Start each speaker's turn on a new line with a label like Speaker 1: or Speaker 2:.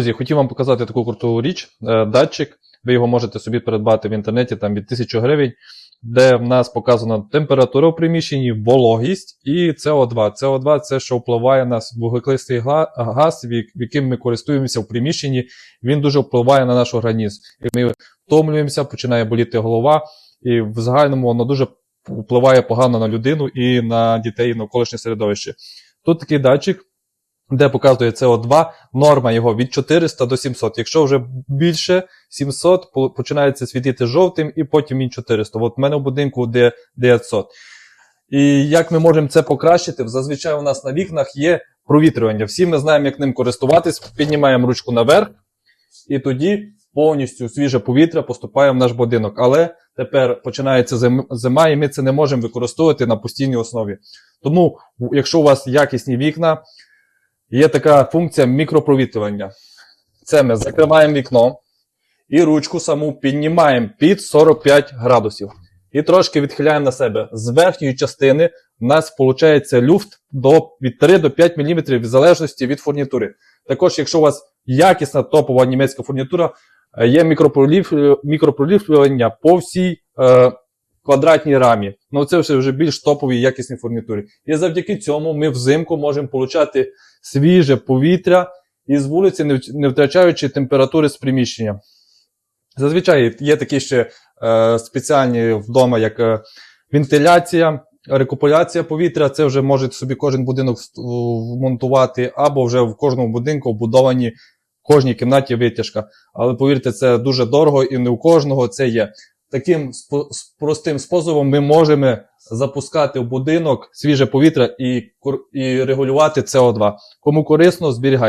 Speaker 1: Друзі, хотів вам показати таку круту річ, е, датчик. Ви його можете собі придбати в інтернеті там від 1000 гривень, де в нас показана температура в приміщенні, вологість і СО2. СО2 це що впливає на вуглекислий газ, яким ми користуємося в приміщенні. Він дуже впливає на наш організм. І ми втомлюємося, починає боліти голова, і в загальному воно дуже впливає погано на людину і на дітей і навколишнє середовище. Тут такий датчик, де показує СО2, норма його від 400 до 700. Якщо вже більше 700, по- починається світити жовтим, і потім він 400. От в мене в будинку де 900. І як ми можемо це покращити? Зазвичай у нас на вікнах є провітрювання. Всі ми знаємо, як ним користуватись. Піднімаємо ручку наверх, і тоді повністю свіже повітря поступає в наш будинок. Але тепер починається зима, і ми це не можемо використовувати на постійній основі. Тому, якщо у вас якісні вікна, є така функція мікропровітрювання. Це ми закриваємо вікно і ручку саму піднімаємо під 45 градусів. І трошки відхиляємо на себе. З верхньої частини у нас виходить люфт до, від 3 до 5 мм в залежності від фурнітури. Також, якщо у вас якісна топова німецька фурнітура, е, є мікропроліфлювання по всій е, квадратній рамі. Ну це все вже більш топові якісні фурнітури. І завдяки цьому ми взимку можемо отримати свіже повітря із вулиці, не втрачаючи температури з приміщення. Зазвичай є такі ще е, спеціальні вдома, як е, вентиляція, рекуперація повітря. Це вже може собі кожен будинок вмонтувати, або вже в кожному будинку вбудовані в кожній кімнаті витяжка. Але повірте, це дуже дорого і не у кожного це є. Таким простим способом ми можемо запускати в будинок свіже повітря і, і регулювати СО2. Кому корисно, зберігайте.